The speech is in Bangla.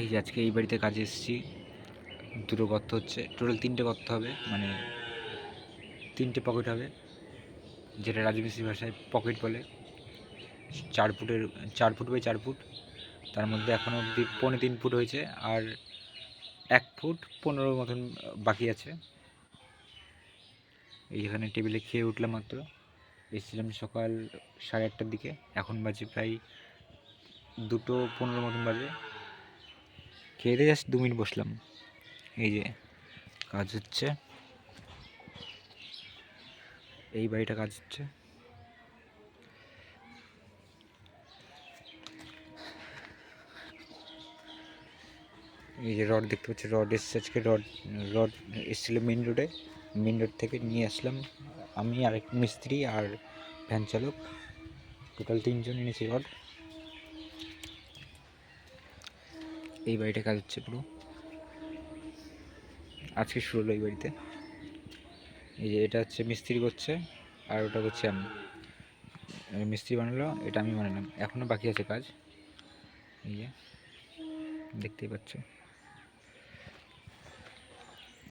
এই যে আজকে এই বাড়িতে কাজে এসেছি। দুটো গর্ত হচ্ছে। টোটাল তিনটে গর্ত হবে মানে তিনটে পকেট হবে, যেটা রাজমিস্ত্রি ভাষায় পকেট বলে। চার ফুটের, চার ফুট বাই চার ফুট। তার মধ্যে এখনও অবধি পৌনে তিন ফুট হয়েছে আর এক ফুট পনেরো মতন বাকি আছে। এইখানে টেবিলে খেয়ে উঠলাম মাত্র। এসেছিলাম সকাল সাড়ে আটটার দিকে। এখন বাজে প্রায় দুটো পনেরো মতন বাজে। খেয়ে জাস্ট দু মিনিট বসলাম। এই যে, কাজ হচ্ছে। এই বাড়িটা কাজ হচ্ছে। এই যে রড দেখতে পাচ্ছি, রড এসছে আজকে, রড রড এসেছিল মেন রোডে মেন রোড থেকে নিয়ে আসলাম আমি আরেক মিস্ত্রি আর ভ্যান চালক। টোটাল তিনজন এনেছি রড। এই বাড়িটা কাজ হচ্ছে পুরো। আজকে শুরু হলো এই বাড়িতে। এই যে এটা হচ্ছে মিস্ত্রি করছে, আর ওটা করছি আমি। মিস্ত্রি বানালো, এটা আমি বানালাম। এখনও বাকি আছে কাজ। এই যে, দেখতেই পাচ্ছ।